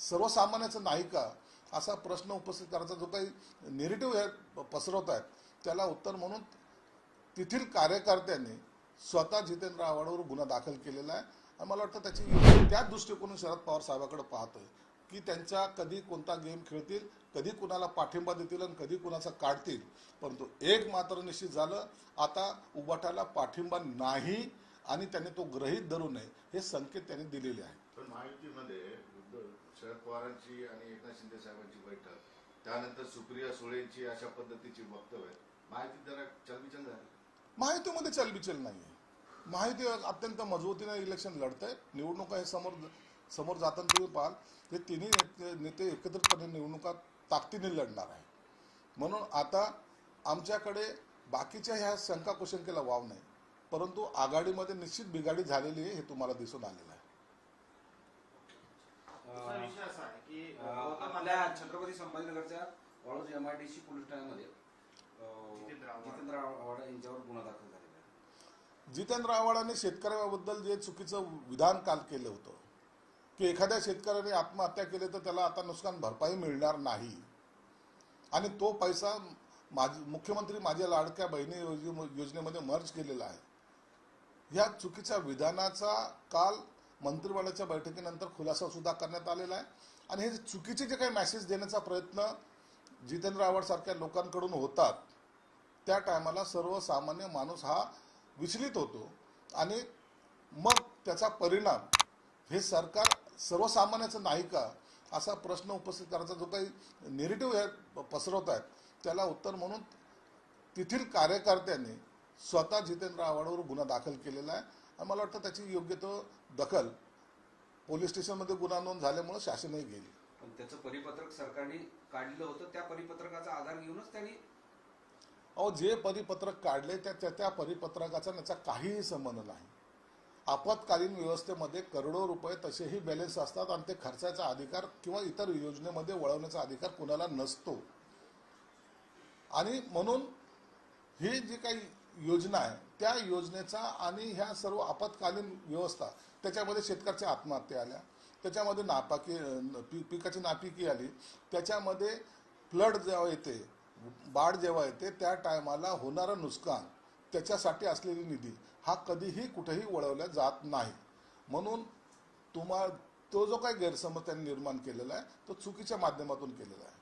सर्वसामान्याचं नाही का? असा प्रश्न उपस्थित करायचा जो काही नेरेटिव्ह पसरवत आहेत त्याला उत्तर म्हणून तेथील कार्यकर्त्यांनी स्वतः जितेंद्र आव्हाडावर गुन्हा दाखल केलेला आहे. आणि मला वाटतं त्याची त्याच दृष्टिकोन शरद पवार साहेबाकडे पाहतोय की त्यांच्या कधी कोणता गेम खेळतील कधी कुणाला पाठिंबा देतील आणि कधी कुणाचा काढतील. परंतु एक मात्र निश्चित झालं आता उबाटाला पाठिंबा नाही आणि त्यांनी तो ग्रहित धरू नये हे संकेत त्यांनी दिलेले आहेत. शरद पवारांची आणि एकनाथ शिंदे साहेबांची बैठक त्यानंतर सुप्रिया सुळेंची अशा पद्धतीची वक्तव्य माहिती जरा चलबिचल झाली. माहितीमध्ये चलबिचल नाही आहे माहिती अत्यंत मजबूतीने इलेक्शन लढत निवडणुका हे समोर समोर जाताना तुम्ही पाहाल हे तिन्ही नेते नेते एकत्रितपणे निवडणुका ताकदीने लढणार आहे म्हणून आता आमच्याकडे बाकीच्या ह्या शंका कुशंकेला वाव नाही. परंतु आघाडीमध्ये निश्चित बिघाडी झालेली आहे हे तुम्हाला दिसून आलेलं आहे दुसरा विषय असा आहे की अं, गौतम आपल्या छत्रपती संभाजीनगरच्या वाळूज एमआयडीसी पोलीस ठाण्यामध्ये अं, जितेंद्र आव्हाड. जितेंद्र आव्हाड यांच्यावर गुन्हा दाखल झालेला आहे. जितेंद्र आव्हाडांनी शेतकऱ्याबद्दल जे चुकीचं विधान काल केलं होतं की एखाद्या शेतकऱ्याने आत्महत्या केली तर त्याला आता नुकसान भरपाई मिळणार नाही. आणि तो पैसा माझी मुख्यमंत्री माझ्या लाडक्या बहिणी योजने- योजनेमध्ये मर्ज केलेला आहे. ह्या चुकीच्या विधानाचा काल मंत्रिमंडळाच्या बैठकीनंतर खुलासा सुद्धा करण्यात आलेला आहे. आणि हे चुकीचे जे काही मेसेज देण्याचा प्रयत्न जितेंद्र आव्हाड सारख्या लोकांकडून होतात त्या टायमाला सर्वसामान्य माणूस हा विचलित होतो. आणि मग त्याचा परिणाम हे सरकार सर्वसामान्याचं नाही का? असा प्रश्न उपस्थित करायचा जो काही नेरेटिव्ह पसरवत आहेत त्याला उत्तर म्हणून तेथील कार्यकर्त्यांनी स्वतः जितेंद्र आव्हाडावर गुन्हा दाखल केलेला आहे. आणि मला वाटतं त्याची योग्य तो दखल पोलीस स्टेशनमध्ये गुन्हा नोंद झाल्यामुळे शासनही गेली पण त्याचं परिपत्रक सरकारने काढलं होतं त्या परिपत्रकाचा आधार घेऊनच त्यांनी अहो जे परिपत्रक काढले त्या त्या- त्या परिपत्रकाचा त्याचा काहीही संबंध नाही. आपत्कालीन व्यवस्थेमध्ये करोडो रुपये तसेही बॅलन्स असतात आणि ते खर्चाचा अधिकार किंवा इतर योजनेमध्ये वळवण्याचा अधिकार कुणाला नसतो. आणि म्हणून ही जी काही योजना आहे. त्या योजनेचा आणि ह्या सर्व आपत्कालीन व्यवस्था त्याच्यामध्ये शेतकऱ्याच्या आत्महत्या आल्या त्याच्यामध्ये नापाकी पी- पिकाची नापिकी आली त्याच्यामध्ये फ्लड जेव्हा येते बाढ जेव्हा येते त्या टायमाला होणारं नुकसान त्याच्यासाठी असलेली निधी हा कधीही कुठेही वळवला जात नाही. म्हणून तुम्हा तो जो काही गैरसमज त्यांनी निर्माण केलेला आहे तो चुकीच्या माध्यमातून केलेला आहे.